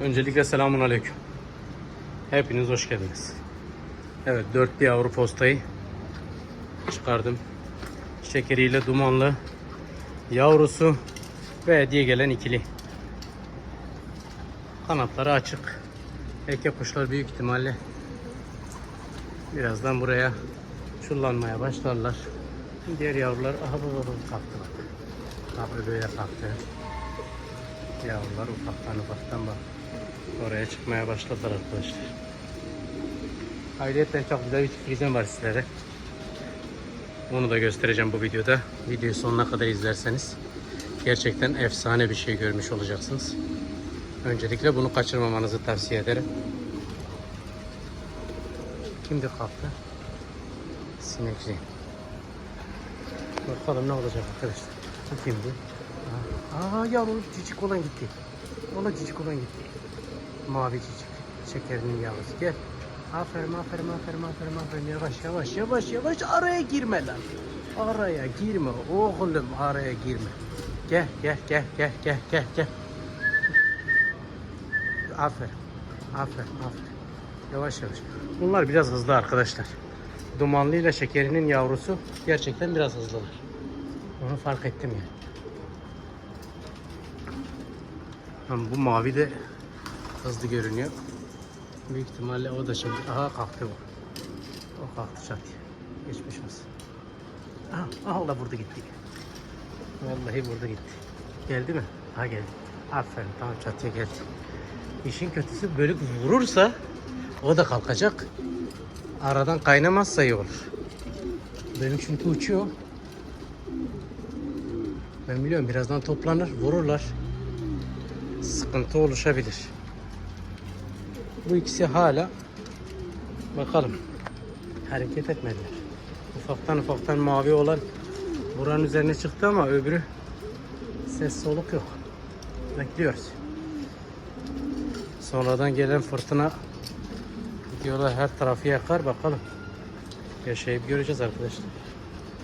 Öncelikle selamun aleyküm. Hepiniz hoş geldiniz. Evet dörtlü yavru postayı çıkardım. Şekeriyle dumanlı yavrusu ve hediye gelen ikili. Kanatları açık. Eke kuşlar büyük ihtimalle birazdan buraya çullanmaya başlarlar. Diğer yavrular aha baba kalktı bak. Bak de kalktı. Yavrular ufaktan ufaktan bak. Oraya çıkmaya başladılar arkadaşlar. Ayrıca çok güzel bir sürprizim var sizlere. Onu da göstereceğim bu videoda. Videoyu sonuna kadar izlerseniz gerçekten efsane bir şey görmüş olacaksınız. Öncelikle bunu kaçırmamanızı tavsiye ederim. Kimdi kalktı? Sinekli. Bakalım ne olacak arkadaşlar. Kimdi? Aa, yavrum cicik olan gitti. Ona cicik olan gitti. Mavi cicik. Şekerinin yavrusu. Gel. Aferin aferin aferin aferin aferin. Yavaş yavaş yavaş yavaş araya girme lan. Araya girme oğlum araya girme. Gel gel gel gel gel gel gel. Aferin. Aferin aferin. Yavaş yavaş. Bunlar biraz hızlı arkadaşlar. Dumanlı ile şekerinin yavrusu gerçekten biraz hızlılar. Onu fark ettim yani. Ama bu mavi de hızlı görünüyor. Büyük ihtimalle o da şimdi. Aha kalktı bu. O kalktı çatıya. Geçmiş olsun. Aha, aha o da burada gitti. Vallahi burada gitti. Geldi mi? Ha geldi. Aferin tamam çatıya geldi. İşin kötüsü böyle vurursa o da kalkacak. Aradan kaynamazsa iyi olur. Benim çünkü uçuyor. Ben biliyorum birazdan toplanır, vururlar. Sıkıntı oluşabilir. Bu ikisi hala bakalım hareket etmediler. Ufaktan ufaktan mavi olan buranın üzerine çıktı ama öbürü ses soluk yok. Bekliyoruz. Sonradan gelen fırtına diyorlar her tarafı yakar bakalım. Yaşayıp göreceğiz arkadaşlar.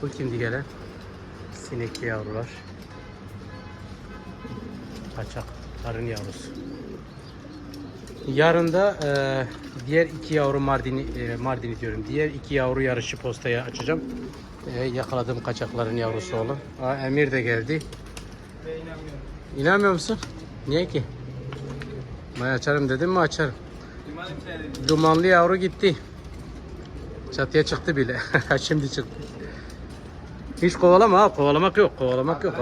Bu kimdi gelen? Sinekli yavrular. Kaçak karın yavrusu. Yarın da e, diğer iki yavru Mardin'i e, Mardin'i diyorum. Diğer iki yavru yarışı postaya açacağım. E, yakaladığım kaçakların yavrusu olan. Aa, Emir de geldi. İnanmıyor musun? Niye ki? Ben açarım dedim mi açarım. Dumanlı yavru gitti. Çatıya çıktı bile. Şimdi çıktı. Hiç kovalama ha. Kovalamak yok. Kovalamak yok.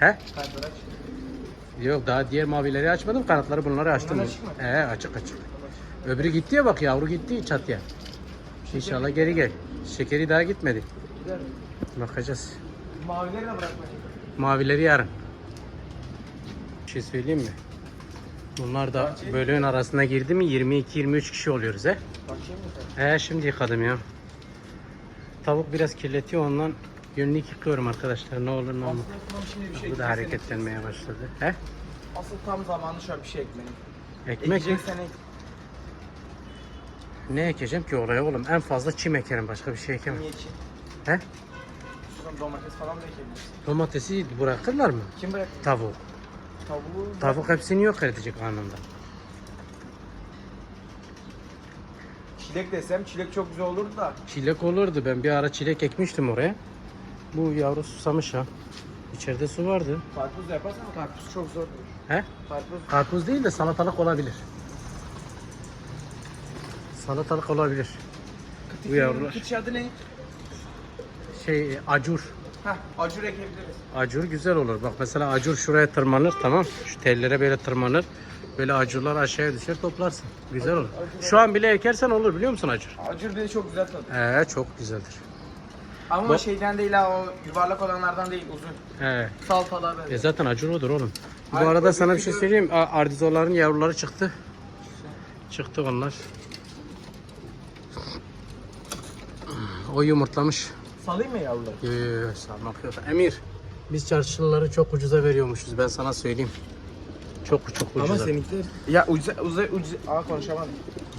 He? Yok daha diğer mavileri açmadım. Kanatları bunları açtım. Bunlar açık mı? He açık açık. Öbürü gitti ya bak yavru gitti çatıya. İnşallah geri gel. Şekeri daha gitmedi. Bakacağız. Mavileri de bırakmayın. Mavileri yarın. Bir şey söyleyeyim mi? Bunlar da bölüğün arasına girdi mi 22-23 kişi oluyoruz he. Bakayım mı? He şimdi yıkadım ya. Tavuk biraz kirletiyor ondan günlük yıkıyorum arkadaşlar ne olur ne olmaz. Aslında tamam şimdi bir şey Bu da hareketlenmeye başladı. He? Asıl tam zamanı an bir şey ekmenin. Ekmek mi? Ekeceksen ek. Ne ekeceğim ki oraya oğlum? En fazla çim ekerim başka bir şey ekemem. Niye için? He? Sonra domates falan da ekebilirsin. Domatesi bırakırlar mı? Kim bırak? Tavuk. Tavuğu. Tavuk hepsini yok edecek anında. Çilek desem çilek çok güzel olurdu da. Çilek olurdu. Ben bir ara çilek ekmiştim oraya. Bu yavru susamış ha. İçeride su vardı. Karpuz yaparsan karpuz çok zor. He? Karpuz. Karpuz değil de salatalık olabilir. Salatalık olabilir. Bu yavrular. Kıç adı ne? Şey acur. Hah acur ekebiliriz. Acur güzel olur. Bak mesela acur şuraya tırmanır tamam. Şu tellere böyle tırmanır. Böyle acurlar aşağıya düşer toplarsın. Güzel olur. Şu an bile ekersen olur biliyor musun acur? Acur dedi çok güzel tadı. Ee çok güzeldir. Ama Bak- şeyden değil ha o yuvarlak olanlardan değil uzun. He. Salatalar böyle. E zaten acur odur oğlum. Bu Hayır, arada o sana bir şey söyleyeyim. A- Ardizolaların yavruları çıktı. Çıktı onlar. O yumurtlamış. Salayım mı yavruları? Yo, yo, yo, salmak yok. Emir, biz çarşılıları çok ucuza veriyormuşuz. Ben sana söyleyeyim. Çok çok ucuza. Ama seninkiler... Ya ucuza, ucuza, ucuza... Aa konuşamadım.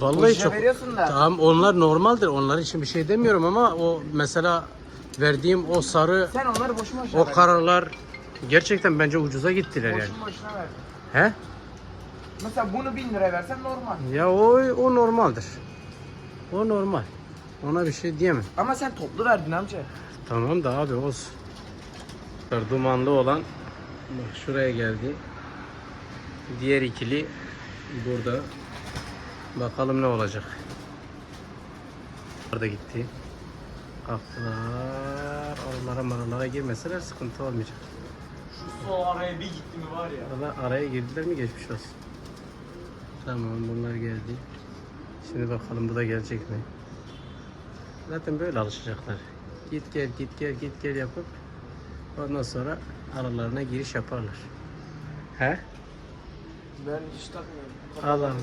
Vallahi ucuza çok. veriyorsun da. Tamam onlar normaldir. Onlar için bir şey demiyorum ama o mesela verdiğim o sarı, Sen onları boşuna boşuna o ver. karalar gerçekten bence ucuza gittiler yani. Boşuna boşuna ver. He? Mesela bunu 1000 liraya versen normal. Ya o, o normaldir. O normal. Ona bir şey diyemem. Ama sen toplu verdin amca. Tamam da abi olsun. Dumanlı olan bak şuraya geldi. Diğer ikili burada. Bakalım ne olacak. Orada gitti. Kalktılar. Oralara maralara girmeseler sıkıntı olmayacak. Şu sol araya bir gitti mi var ya. Valla araya girdiler mi geçmiş olsun. Tamam bunlar geldi. Şimdi bakalım bu da gelecek mi? Zaten böyle alışacaklar. Git gel git gel git gel yapıp ondan sonra aralarına giriş yaparlar. He? Ben hiç takmıyorum. Al al.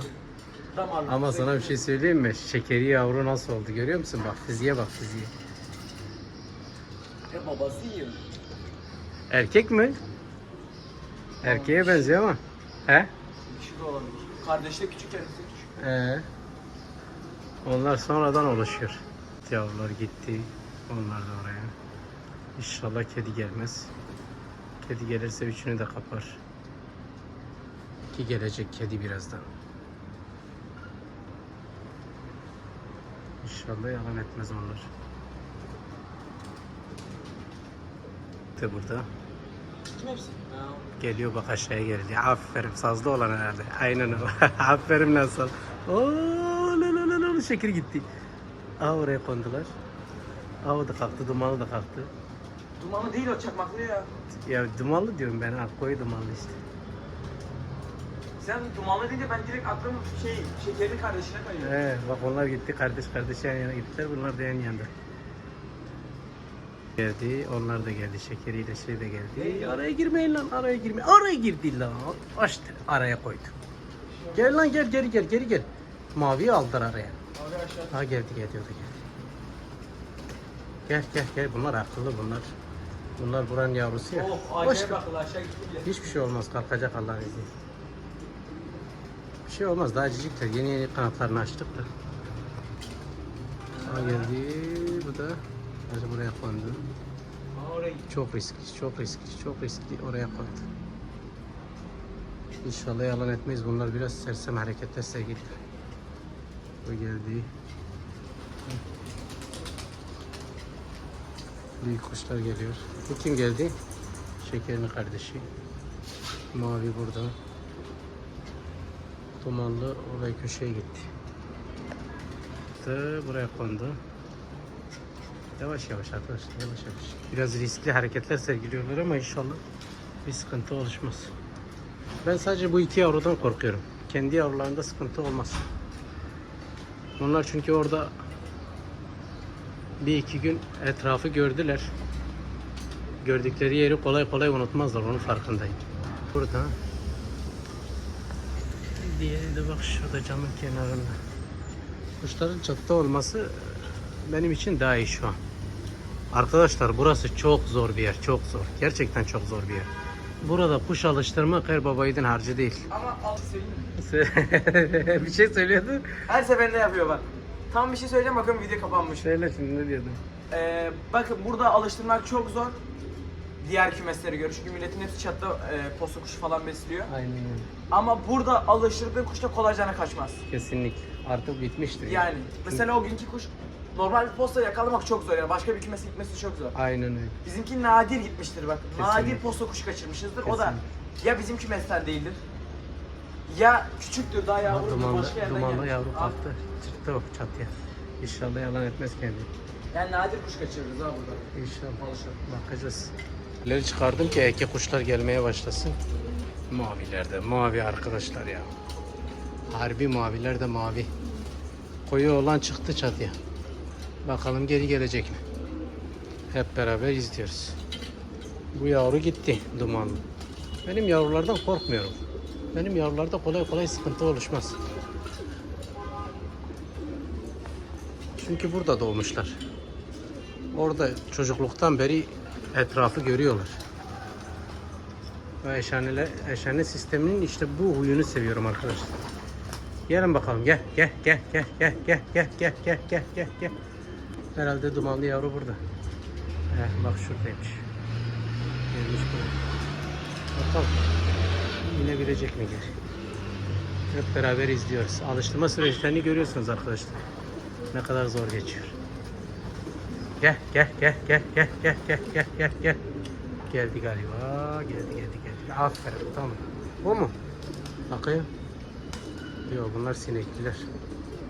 Damarlı. Ama sana bir şey söyleyeyim mi? Şekeri yavru nasıl oldu görüyor musun? Bak fiziğe bak fiziğe. E babası yiyor. Erkek mi? Erkeğe benziyor ama. He? Dişi de olabilir. Kardeşi de küçük kendisi küçük. Ee, onlar sonradan oluşuyor. Yavrular gitti. Onlar da oraya. İnşallah kedi gelmez. Kedi gelirse üçünü de kapar. Ki gelecek kedi birazdan. İnşallah yalan etmez onlar. De burada. Geliyor bak aşağıya geliyor. Aferin sazlı olan herhalde. Aynen o. Aferin nasıl. Oo, la la la la şekil gitti. Aa oraya kondular. Aa o da kalktı, dumanlı da kalktı. Dumanlı değil o çakmaklı ya. Ya dumanlı diyorum ben, ha koyu dumanlı işte. Sen dumanlı deyince ben direkt aklım şey şekerli kardeşine kayıyor. He, bak onlar gitti, kardeş kardeş yan yana gittiler, bunlar da yan yana. Geldi, onlar da geldi, şekeriyle şey de geldi. Araya girmeyin lan, araya girmeyin. Araya girdi lan. Açtı, araya koydu. Gel lan gel, geri gel, geri gel. Maviyi aldılar araya. Abi aşağı. Ha geldi geldi o da geldi. Gel gel gel bunlar akıllı bunlar. Bunlar buranın yavrusu ya. Boş acayip akıllı aşağı gitti bile. Hiçbir şey olmaz kalkacak Allah'ın izniyle. Bir şey olmaz daha cicikler yeni yeni kanatlarını açtık da. Ha geldi bu da. Hadi buraya kondu. Çok riskli çok riskli çok riskli oraya kondu. İnşallah yalan etmeyiz bunlar biraz sersem hareketler sergililer. Bu geldi. Büyük kuşlar geliyor. Bu kim geldi? Şekerin kardeşi. Mavi burada. Dumanlı oraya köşeye gitti. Buraya kondu. Yavaş yavaş arkadaşlar yavaş yavaş. Biraz riskli hareketler sergiliyorlar ama inşallah bir sıkıntı oluşmaz. Ben sadece bu iki yavrudan korkuyorum. Kendi yavrularında sıkıntı olmaz. Onlar çünkü orada bir iki gün etrafı gördüler. Gördükleri yeri kolay kolay unutmazlar. Onun farkındayım. Burada. Diğeri de bak şurada camın kenarında. Kuşların çatıda olması benim için daha iyi şu an. Arkadaşlar burası çok zor bir yer. Çok zor. Gerçekten çok zor bir yer. Burada kuş alıştırmak her babayiğidin harcı değil. Ama al söyleyeyim mi? bir şey söylüyordun. Her seferinde yapıyor bak. Tam bir şey söyleyeceğim bakın video kapanmış. Söyle şimdi ne diyordun? Ee, bakın burada alıştırmak çok zor. Diğer kümeslere göre çünkü milletin hepsi çatıda e, posta kuşu falan besliyor. Aynen öyle. Ama burada alıştırdığın kuş da kolaycana kaçmaz. Kesinlikle. Artık bitmiştir. Yani mesela o günkü kuş normal bir posta yakalamak çok zor yani başka bir kümese gitmesi çok zor. Aynen öyle. Bizimki nadir gitmiştir bak. Nadir Kesinlikle. posta kuşu kaçırmışızdır. O da Kesinlikle. ya bizim kümesten değildir. Ya küçüktür daha yavru dumanlı, başka yerden dumanlı yavru kalktı. Çıktı o çatıya. İnşallah yalan etmez kendini. Yani nadir kuş kaçırırız ha burada. İnşallah. Alışır. Bakacağız. İleri çıkardım ki eke kuşlar gelmeye başlasın. Maviler de mavi arkadaşlar ya. Harbi maviler de mavi. Koyu olan çıktı çatıya. Bakalım geri gelecek mi? Hep beraber izliyoruz. Bu yavru gitti dumanlı. Benim yavrulardan korkmuyorum. Benim yavrularda kolay kolay sıkıntı oluşmaz. Çünkü burada doğmuşlar. Orada çocukluktan beri etrafı görüyorlar. Ve eşhaneler, eşhane sisteminin işte bu huyunu seviyorum arkadaşlar. Gelin bakalım gel gel gel gel gel gel gel gel gel gel gel. Herhalde dumanlı yavru burada. Heh, bak şuradaymış. Gelmiş buraya. Bakalım. İnebilecek mi geri? Hep beraber izliyoruz. Alıştırma süreçlerini görüyorsunuz arkadaşlar. Ne kadar zor geçiyor. Gel gel gel gel gel gel gel gel gel gel. Geldi galiba. Geldi geldi geldi. Aferin tamam. O mu? Bakayım. Yok bunlar sinekliler.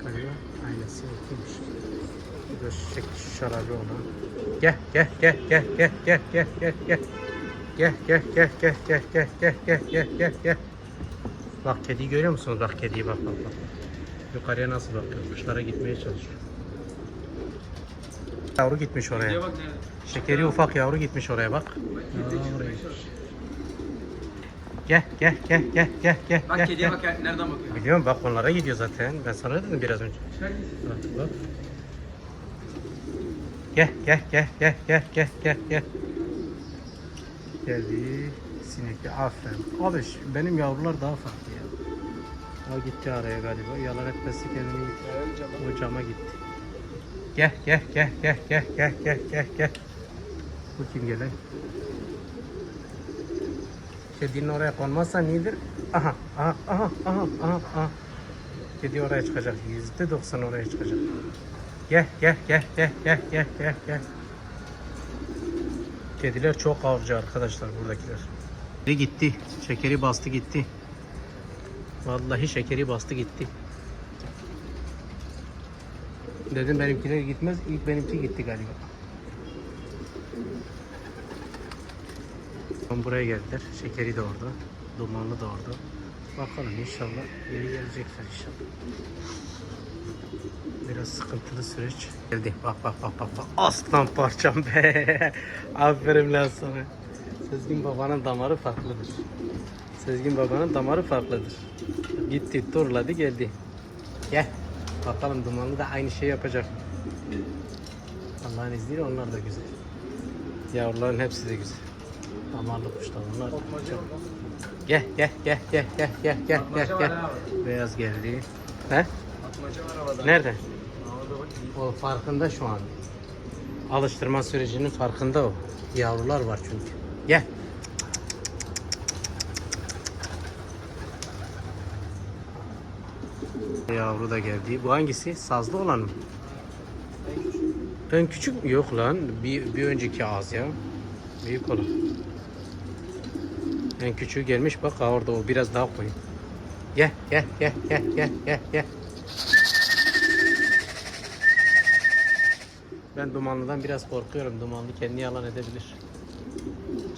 Galiba aynen sinekliymiş. Da şek şarabı olan. Gel gel gel gel gel gel gel gel gel. Gel gel gel gel gel gel gel gel gel gel gel. Bak kediyi görüyor musunuz? Bak kediyi bak bak bak. Yukarıya nasıl bakıyor? Kuşlara gitmeye çalışıyor. Yavru gitmiş oraya. Şekeri ufak yavru gitmiş oraya bak. Aa, oraya gitmiş. Gel gel gel gel gel gel. Bak gel, kediye gel. bak nereden bakıyor? Biliyorum bak onlara gidiyor zaten. Ben sana dedim biraz önce. Bak bak. Gel gel gel gel gel gel gel gel. Geldi. Sinekli aferin. Abi benim yavrular daha farklı ya. O gitti araya galiba. Yalan etmesi kendini gitti. O cama gitti. Gel gel gel gel gel gel gel gel gel. Bu kim gelen? Kedinin oraya konmazsa nedir? Aha aha aha aha aha. Kedi oraya çıkacak. Yüzde doksan oraya çıkacak. Gel gel gel gel gel gel gel gel. Kediler çok avcı arkadaşlar buradakiler. Şekeri gitti. Şekeri bastı gitti. Vallahi şekeri bastı gitti. Dedim benimkiler gitmez. İlk benimki gitti galiba. Tam Buraya geldiler. Şekeri de orada. Dumanlı da orada. Bakalım inşallah geri gelecekler inşallah. Biraz sıkıntılı süreç. Geldi. Bak bak bak bak. bak. Aslan parçam be. Aferin lan sana. Sezgin babanın damarı farklıdır. Sezgin babanın damarı farklıdır. Gitti turladı geldi. Gel. Bakalım dumanlı da aynı şey yapacak. Allah'ın izniyle onlar da güzel. Yavruların hepsi de güzel. Damarlı kuşlar onlar. Çok... Gel gel gel gel gel gel gel gel gel. Beyaz geldi. He? Atmaca var havada. Nerede? Havada bak. O farkında şu an. Alıştırma sürecinin farkında o. Yavrular var çünkü. Gel. Yavru da geldi. Bu hangisi? Sazlı olan mı? En küçük mü? Yok lan. Bir, bir önceki ağız ya. Büyük olan. En küçüğü gelmiş. Bak orada o biraz daha koyun. Gel gel gel gel gel gel. Ben dumanlıdan biraz korkuyorum. Dumanlı kendi yalan edebilir.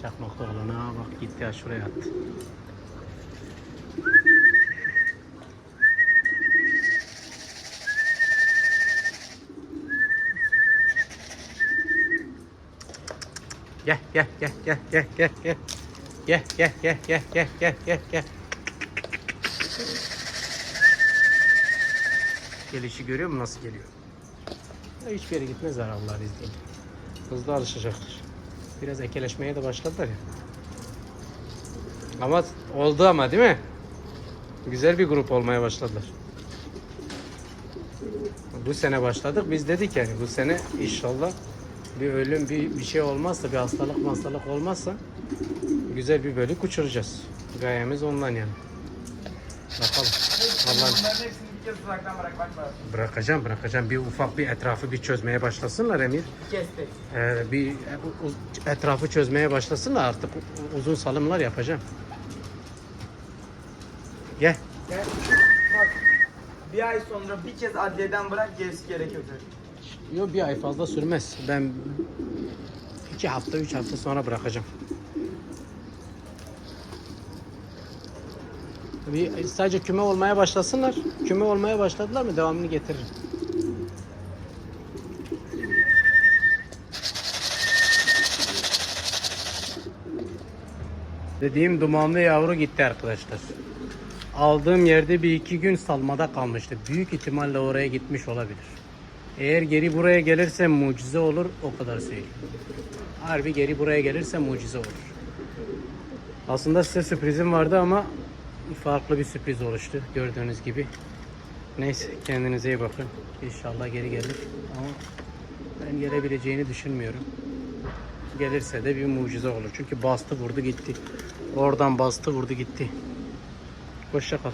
Çakmaklı olan ha bak gitti ha şuraya attı. Gel gel gel gel gel gel gel. Gel gel gel gel gel gel gel Gelişi görüyor musun nasıl geliyor? Hiçbir yere gitmezler Allah'ın izniyle. Hızlı alışacaktır. Biraz ekeleşmeye de başladılar ya. Ama oldu ama değil mi? Güzel bir grup olmaya başladılar. Bu sene başladık. Biz dedik yani bu sene inşallah bir ölüm bir, bir şey olmazsa bir hastalık hastalık olmazsa güzel bir bölük uçuracağız. Gayemiz ondan yani. Bakalım. Allah'ın bir kez uzaktan bırakmak lazım. Bırakacağım bırakacağım. Bir ufak bir etrafı bir çözmeye başlasınlar Emir. Tek. Ee, bir u- etrafı çözmeye başlasınlar artık uzun salımlar yapacağım. Gel. Gel. Bak. Bir ay sonra bir kez adliyeden bırak gerisi gerekiyor. Yok bir ay fazla sürmez. Ben iki hafta üç hafta sonra bırakacağım. Bir, sadece küme olmaya başlasınlar. Küme olmaya başladılar mı devamını getiririm. Dediğim dumanlı yavru gitti arkadaşlar. Aldığım yerde bir iki gün salmada kalmıştı. Büyük ihtimalle oraya gitmiş olabilir. Eğer geri buraya gelirse mucize olur o kadar söyleyeyim. Harbi geri buraya gelirse mucize olur. Aslında size sürprizim vardı ama farklı bir sürpriz oluştu gördüğünüz gibi. Neyse kendinize iyi bakın. İnşallah geri gelir ama ben gelebileceğini düşünmüyorum. Gelirse de bir mucize olur. Çünkü bastı vurdu gitti. Oradan bastı vurdu gitti. Hoşça kal.